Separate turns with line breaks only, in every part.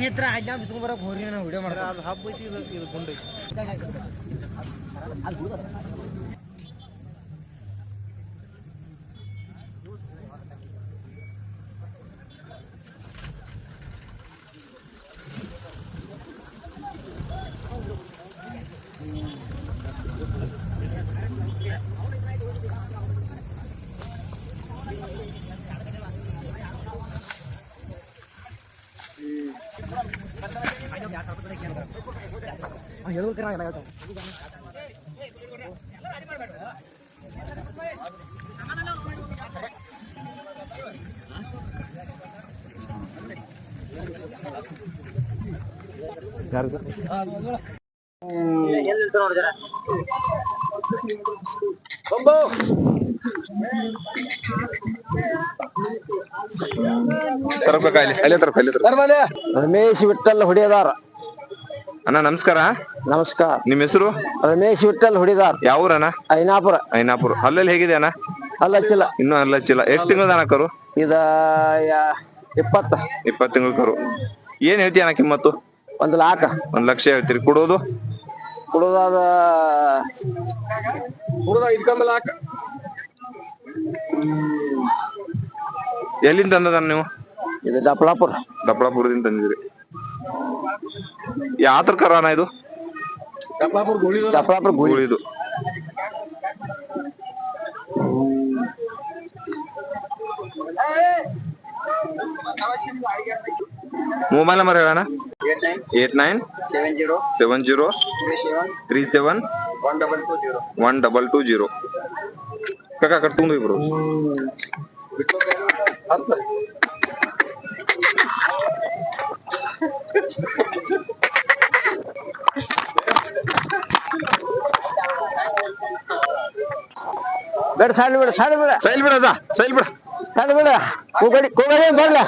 ನೇತ್ರ ಆಯ್ತು ಬಿಸ್ಕೊಂಡ್ ಬರಕ್ ಹೋರಿ ನಾವು ವಿಡಿಯೋ ಮಾಡ್ತಾರೆ
ಅದು ಹಬ್ಬ ಐತಿ ಇದು ಗುಂಡು ಐತಿ
ತರಬೇಕಾಗಿ ಅಲ್ಲೇ ತರಕ ಅಲ್ಲೇ ತರಕ
ರಮೇಶ್ ವಿಠಲ್ ಹುಡಿದಾರ
ಅಣ್ಣ ನಮಸ್ಕಾರ.
ನಮಸ್ಕಾರ.
ನಿಮ್ ಹೆಸರು?
ರಮೇಶ್ ವಿಠಲ್ ಹುಡಿದಾರ್.
ಯಾವ ಊರಣ್ಣ
ಐನಾಪುರ.
ಐನಾಪುರ. ಅಲ್ಲಲ್ಲಿ ಹೇಗಿದೆ ಅಣ್ಣ?
ಅಲ್ಲಚ್ಚಿಲ್ಲ.
ಇನ್ನೂ ಅಲ್ಲಚ್ಚಿಲ್ಲ. ಎಷ್ಟು ತಿಂಗಳ ಅಣ್ಣ ಕರು
ಇದ ಇಪ್ಪತ್ತ.
ಇಪ್ಪತ್ತು ತಿಂಗಳ ಕರು ಏನ್ ಹೇಳ್ತೀಯ ಅಣ್ಣ ಕಿಮ್ಮತ್ತು?
ಒಂದ್ ಲಾಖ
ಒಂದ್ ಲಕ್ಷ ಹೇಳ್ತೀರಿ. ಕೊಡೋದು?
ಕೊಡೋದಾದ ಲಾಖ
ಎಲ್ಲಿಂದ ತಂದದ ನೀವು?
ಇದು ದಪ್ಪಳಾಪುರ
ದಪ್ಪಳಾಪುರದಿಂದ ತಂದಿದ್ರಿ ಯಾತ್ರ ಕರ ಅಣ್ಣ ಇದು
ಡಪ್ಲಾಪುರ ಗುಳಿ
ಗೂಳಿದು mobile number ಹೇಳಣ್ಣ. Eight nine.
Seven zero.
Seven zero. Three seven.
One double two zero.
One double two zero. ಕಾಕ ಕಟ್ಕೊಂಡು
ಬೇಡ ಸೈಲ್ ಬಿಡ ಸೈಲ್ ಬಿಡ.
ಸೈಲ್ ಬಿಡ ಸೈಲ್ ಬಿಡ.
ಸಣ್ಣ ಬಿಡ. ಕೂಗಡಿ ಕೂಗಡಿ ಬರ್ಲ.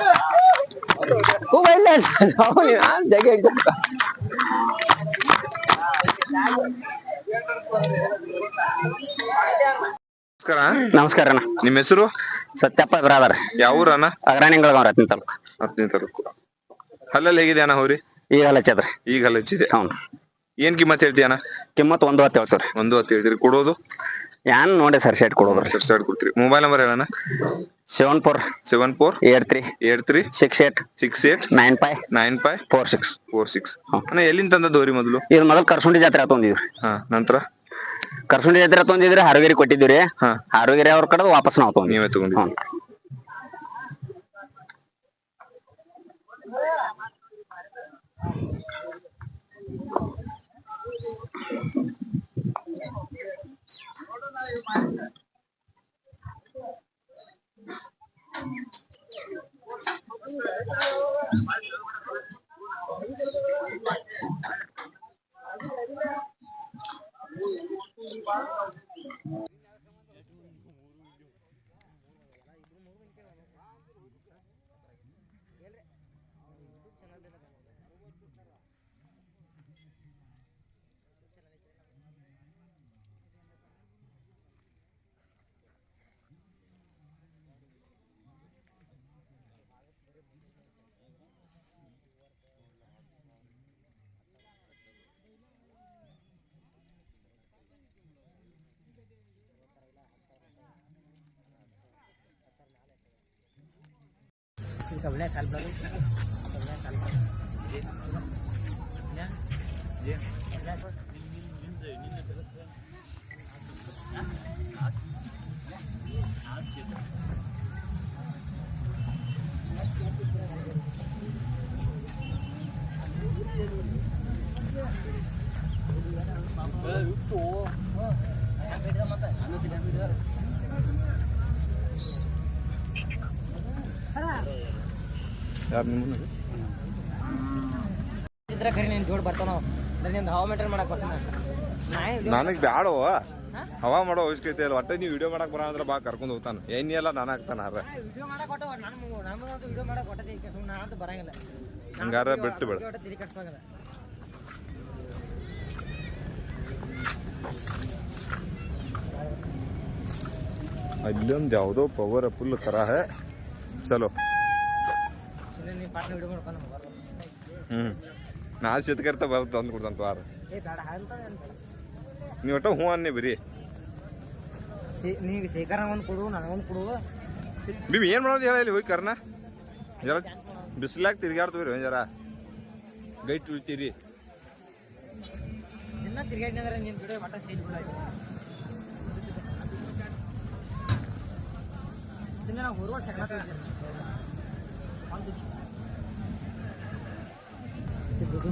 ಕೂಗಲ್ಲ ಜಗ
ನಮಸ್ಕಾರ.
ನಮಸ್ಕಾರ ಅಣ್ಣ.
ನಿಮ್ಮ ಹೆಸರು?
ಸತ್ಯಪ್ಪ ಬ್ರಾದರ್.
ಯಾವ ಊರಣ್ಣ?
ಅಗ್ರಾಣಿಗಳಗವ್ರ ಹತ್ತನೇ ತಾಲೂಕು.
ಹತ್ತನೇ ತಾಲೂಕು. ಹಲ್ಲಲ್ಲಿ ಹೇಗಿದೆ ಅಣ್ಣ ಹೋರಿ
ಈಗ ಹಚ್ಚದ್ರಿ
ಈಗ ಹಲಚಿದೆ
ಹ್ಞೂ
ಏನ್ ಕಿಮ್ಮತ್ ಹೇಳ್ತೀಯ ಅಣ್ಣ
ಕಿಮ್ಮತ್ ಒಂದು ಹತ್ತು ಹೇಳ್ತೀವ್ರಿ.
ಒಂದು ಹತ್ತು ಹೇಳ್ತೀರಿ. ಕೊಡೋದು?
ಯಾನ್ ನೋಡಿ ಸರ್ ಶರ್ಟ್ ಕೊಡೋದ್ರಿ.
ಸರ್ ಸ್ಟಾರ್ಟ್ ಕೊಡ್ತೀರಿ. Mobile number ಹೇಳಣ್ಣ.
Seven four
seven four
eight three
eight three
six eight
six eight
nine five
nine five
four six
four six ಅಣ್ಣ ಎಲ್ಲಿಂದ ತಂದದ್ದು ಹೋರಿ ಮೊದಲು?
ಇದು ಮೊದಲು ಕರ್ಸುಂಡಿ ಜಾತ್ರೆ ತೊಂದಿದ್ರಿ
ಹಾ ನಂತರ?
ಕರ್ಸುಂಡಿ ಜಾತ್ರೆ ತೊಂದಿದ್ರಿ ಹಾರುಗಿರಿ ಕೊಟ್ಟಿದ್ವಿ
ಹಾ.
ಹಾರುಗಿರಿ ಅವ್ರ ಕಡೆ ವಾಪಸ್ ನಾವು ತೊಗೊಂಡು
ನೀವೇ Two.
ಹ್ಞೂ
ಯಾರು ನಿಮ್ಮ
ಇದ್ರ ಖರೀ ನೀನ್ ಜೋಡ್ ಬರ್ತಾನೋ ನಿಂದು ಹವಾ ಮೇಂಟೈನ್ ಮಾಡಕ್ ಬರ್ತಾನ ನಾ ಇದು-
ನನಗ್ ಬ್ಯಾಡವ ಹವಾ ಮಾಡೋ ಅವಶ್ಯಕತೆ ಇಲ್ಲ. ಒಟ್ಟೆ ನೀವು ವಿಡಿಯೋ ಮಾಡಕ್ ಬರ ಅಂದ್ರೆ ಬಾ ಕರ್ಕೊಂಡು ಹೋಗ್ತಾನ. ಎಣ್ಣೆ ಎಲ್ಲ ನಾನು ಹಾಕ್ತಾನ ಹಾರ
ವಿಡಿಯೋ ಮಾಡಕ್ ಕೊಟ್ಟು ನನ್ ನಮ್ಮದಂತೂ ವಿಡಿಯೋ ಮಾಡಕ್ ಕೊಟ್ಟದೆ ಈಗ ಸುಮ್ಮನೆ ನಾನಂತೂ ಬರಂಗಿಲ್ಲ.
ಹಂಗಾರ ಬಿಟ್ಟು ಬಿಡು. ಅಲ್ಲೊಂದು ಯಾವುದೋ ಪವರ್ ಫುಲ್ ಕರ ಹೇ ಚಲೋ. ಹ್ಞೂ ನಾ ಶೇತಕರ್ತ ಬರುತ್ತೆ ತಂದು ಕೊಡ್ತಾನೆ
ಅಂತ ಅಂತ
ನೀವು ಒಟ್ಟು ಹ್ಞೂ ಅನ್ನಿ ಬರೀ
ನೀವು ಶೇಖರ ಒಂದು ಕೊಡು ನನಗೊಂದು ಕೊಡು.
ಬಿಮ್ ಏನು ಮಾಡೋದು ಹೇಳಿ ಇಲ್ಲಿ ಹೋಗಿ ಕರ್ನ ಜರ ಬಿಸಿಲಾಗ ತಿರ್ಗಾಡ್ತೀವಿ ಜರ. ಗೈಟ್ ಉಳ್ತೀರಿ
ನಿನ್ನ ಸೇಲ್ ಸುಮ್ಮನೆ ನಾವು ಹೊರಗಡೆ ಸಣ್ಣ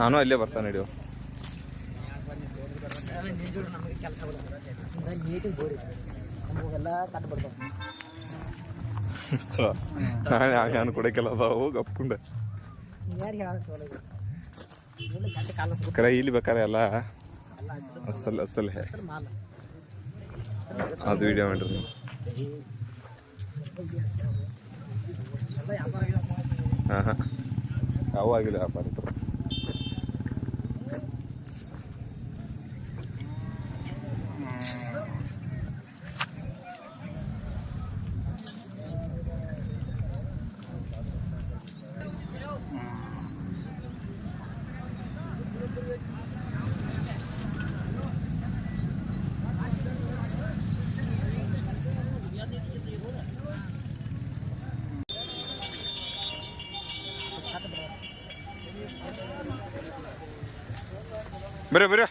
ನಾನು ಅಲ್ಲೇ ಬರ್ತಾನೆ ಹಿಡಿಯೋ ನಾನು ಕೂಡ ಕೊಡಕ್ಕೆಲ್ಲ ಅದಾವು ಗಪ್ಕೊಂಡೆ
ಯಾರಿಗೆ ಹೇಳೋದು ಇಲ್ಲ ಗಂಟೆ ಕಾಲ ಸುತ್ತ
ಕರೆ, ಇಲ್ಲಿ ಬೇಕಾರೆ ಎಲ್ಲ? ಅಸಲ್ ಅಸಲ್ ಅದು ವಿಡಿಯೋ ಮಾಡ್ರಿ ನೀವು ಹಾ. ಹಾಂ. ಅವು ಆಗಿಲ್ಲ ವ್ಯಾಪಾರ Бери, бери.